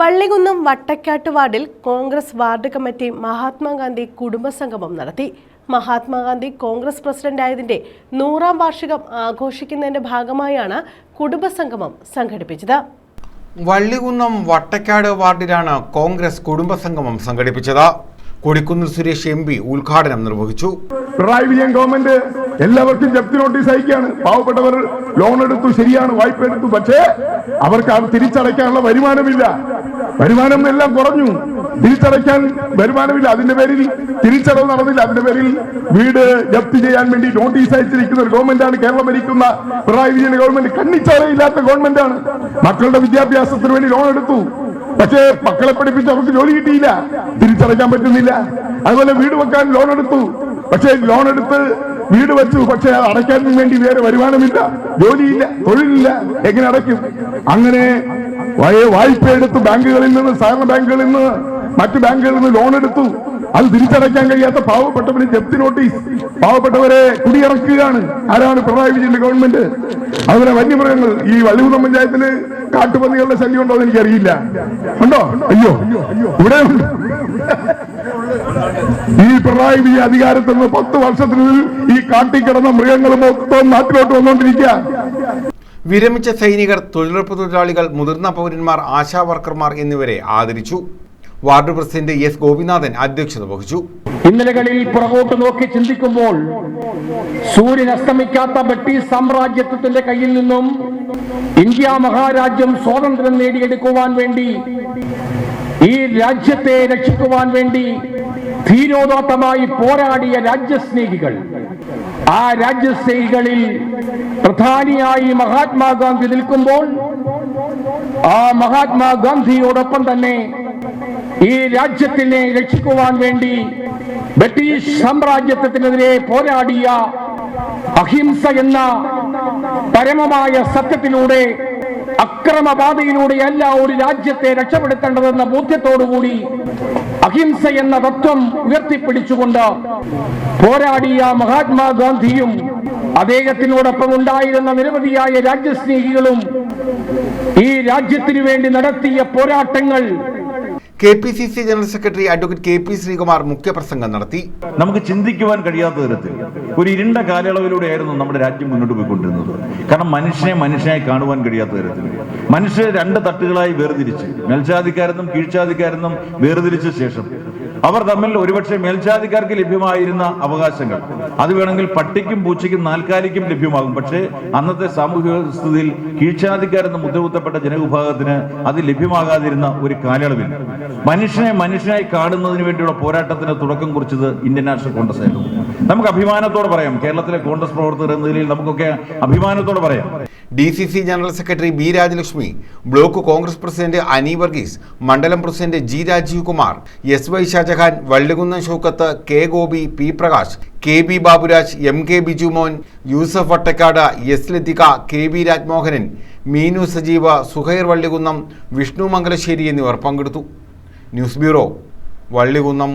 വള്ളികുന്നം വട്ടക്കാട്ട് വാർഡിൽ Congress ward committee Mahatma Gandhi കുടുംബസംഗമം നടത്തി. മഹാത്മാഗാന്ധി കോൺഗ്രസ് പ്രസിഡന്റായതിന്റെ നൂറാം വാർഷികം ആഘോഷിക്കുന്നതിന്റെ ഭാഗമായാണ് കുടുംബസംഗമം സംഘടിപ്പിച്ചത്. വള്ളികുന്നം വട്ടക്കാട് വാർഡിലാണ് കോൺഗ്രസ് കുടുംബസംഗമം സംഘടിപ്പിച്ചത്. കൊടിക്കുന്നിൽ സുരേഷ് എം പി ഉദ്ഘാടനം നിർവഹിച്ചു. പിണറായി വിജയൻ ഗവൺമെന്റ് എല്ലാവർക്കും ജപ്തി നോട്ടീസ് അയക്കുകയാണ്. പാവപ്പെട്ടവർ ലോൺ എടുത്തു ശരിയാണ് വായ്പ എടുത്തു. പക്ഷേ അവർക്ക് അത് തിരിച്ചടയ്ക്കാനുള്ള വരുമാനമില്ല. വരുമാനം എല്ലാം കുറഞ്ഞു. തിരിച്ചടയ്ക്കാൻ വരുമാനമില്ല. അതിന്റെ പേരിൽ തിരിച്ചടവ് നടന്നില്ല. അതിന്റെ പേരിൽ വീട് ജപ്തി ചെയ്യാൻ വേണ്ടി നോട്ടീസ് അയച്ചിരിക്കുന്ന ഒരു ഗവൺമെന്റാണ് കേരളം ഭരിക്കുന്ന പിണറായി വിജയൻ ഗവൺമെന്റ്. കണ്ണിച്ചോരയില്ലാത്ത ഗവൺമെന്റാണ്. മക്കളുടെ വിദ്യാഭ്യാസത്തിന് വേണ്ടി ലോൺ എടുത്തു. പക്ഷേ മക്കളെ പഠിപ്പിച്ച് അവർക്ക് ജോലി കിട്ടിയില്ല. തിരിച്ചടയ്ക്കാൻ പറ്റുന്നില്ല. അതുപോലെ വീട് വെക്കാൻ ലോൺ എടുത്തു. പക്ഷേ ലോൺ എടുത്ത് വീട് വെച്ചു. പക്ഷെ അടയ്ക്കാൻ വേണ്ടി വേറെ വരുമാനമില്ല. ജോലിയില്ല. തൊഴിലില്ല. എങ്ങനെ അടയ്ക്കും? അങ്ങനെ വായ്പ എടുത്ത് ബാങ്കുകളിൽ നിന്ന് സഹകരണ ബാങ്കുകളിൽ നിന്ന് മറ്റു ബാങ്കുകളിൽ നിന്ന് ലോൺ എടുത്തു. അത് തിരിച്ചടയ്ക്കാൻ കഴിയാത്ത പാവപ്പെട്ടവന് ജപ്തി നോട്ടീസ് പാവപ്പെട്ടവരെ കുടിയിറക്കുകയാണ്. ആരാണ് പിണറായി വിജയന്റെ ഗവൺമെന്റ് അതുപോലെ വന്യമൃഗങ്ങൾ ഈ വള്ളികുന്നം പഞ്ചായത്തിൽ കാട്ടുപന്നികളുടെ ശല്യം ഉണ്ടോ എന്ന് എനിക്കറിയില്ല. ഉണ്ടോ? അയ്യോ. ഇവിടെ ഈ പിണറായി വിജയ അധികാരത്തിൽ നിന്ന് പത്ത് വർഷത്തിനുള്ളിൽ ഈ കാട്ടിക്കിടന്ന മൃഗങ്ങൾ മൊത്തം നാട്ടിലോട്ട് വന്നുകൊണ്ടിരിക്കുക വിരമിച്ച സൈനികർ തൊഴിലുറപ്പ് തൊഴിലാളികൾ മുതിർന്ന പൗരന്മാർ ആശാ വർക്കർമാർ എന്നിവരെ ആദരിച്ചു. വാർഡ് പ്രസിഡന്റ് എസ് ഗോപിനാഥൻ അധ്യക്ഷത വഹിച്ചു. ഇന്നലകളിൽ പുറകോട്ട് നോക്കി ചിന്തിക്കുമ്പോൾ സൂര്യൻ അസ്തമിക്കാത്ത ബ്രിട്ടീഷ് സാമ്രാജ്യത്വത്തിന്റെ കയ്യിൽ നിന്നും ഇന്ത്യ മഹാരാജ്യം സ്വാതന്ത്ര്യം നേടിയെടുക്കുവാൻ വേണ്ടി ഈ രാജ്യത്തെ രക്ഷിക്കുവാൻ വേണ്ടി ധീരോദാത്തമായി പോരാടിയ രാജ്യസ്നേഹികൾ. ആ രാജ്യസ്നേഹികളിൽ പ്രധാനിയായി മഹാത്മാഗാന്ധി നിൽക്കുമ്പോൾ ആ മഹാത്മാഗാന്ധിയോടൊപ്പം തന്നെ ഈ രാജ്യത്തിനെ രക്ഷിക്കുവാൻ വേണ്ടി ബ്രിട്ടീഷ് സാമ്രാജ്യത്വത്തിനെതിരെ പോരാടിയ അഹിംസ എന്ന പരമമായ സത്യത്തിലൂടെ അക്രമപാതയിലൂടെയല്ല ഒരു രാജ്യത്തെ രക്ഷപ്പെടുത്തേണ്ടതെന്ന ബോധ്യത്തോടുകൂടി അഹിംസ എന്ന തത്വം ഉയർത്തിപ്പിടിച്ചുകൊണ്ട് പോരാടിയ മഹാത്മാഗാന്ധിയും അദ്ദേഹത്തിനോടൊപ്പം ഉണ്ടായിരുന്ന നിരവധിയായ രാജ്യസ്നേഹികളും ഈ രാജ്യത്തിനു വേണ്ടി നടത്തിയ പോരാട്ടങ്ങൾ K P C C general secretary advocate K P Sreekumar മുഖ്യപ്രസംഗം നടത്തി. നമുക്ക് ചിന്തിക്കുവാൻ കഴിയാത്ത തരത്തിൽ ഒരു ഇരുണ്ട കാലയളവിലൂടെയായിരുന്നു നമ്മുടെ രാജ്യം മുന്നോട്ട് പോയിക്കൊണ്ടിരുന്നത്. കാരണം മനുഷ്യനെ മനുഷ്യനായി കാണുവാൻ കഴിയാത്ത തരത്തിൽ. മനുഷ്യരെ രണ്ട് തട്ടുകളായി വേർതിരിച്ച് മേൽജാതിക്കാരെന്നും കീഴ്ജാതിക്കാരെന്നും വേർതിരിച്ച ശേഷം അവർ തമ്മിൽ ഒരുപക്ഷെ മേൽജാതിക്കാർക്ക് ലഭ്യമായിരുന്ന അവകാശങ്ങൾ. അത് വേണമെങ്കിൽ പട്ടിക്കും പൂച്ചയ്ക്കും നാൽക്കാലിക്കും ലഭ്യമാകും. പക്ഷേ അന്നത്തെ സാമൂഹിക സ്ഥിതിയിൽ കീഴ്ചാതിക്കാരെന്ന് മുദ്രകുത്തപ്പെട്ട ജനവിഭാഗത്തിന് അത് ലഭ്യമാകാതിരുന്ന ഒരു കാലയളവിൽ. മനുഷ്യനെ മനുഷ്യനായി കാണുന്നതിന് വേണ്ടിയുള്ള പോരാട്ടത്തിന് തുടക്കം കുറിച്ചത് ഇന്ത്യൻ നാഷണൽ കോൺഗ്രസ് ആയിരുന്നു. നമുക്ക് അഭിമാനത്തോടെ പറയാം. കേരളത്തിലെ കോൺഗ്രസ് പ്രവർത്തകർ എന്ന നിലയിൽ നമുക്കൊക്കെ അഭിമാനത്തോടെ പറയാം. D C C general secretary B Rajalakshmi block Congress president Ani Varghese മണ്ഡലം president G Rajeev Kumar S Y Shajahan Vallikunnam Shoukath K Gopi P Prakash K B Baburaj M K Bijumon Yusuf Vattakkad S Lathika K V Rajmohanan Meenu Sajeeva Suhair Vallikunnam Vishnu Mangalassery എന്നിവർ പങ്കെടുത്തു. News bureau Vallikunnam.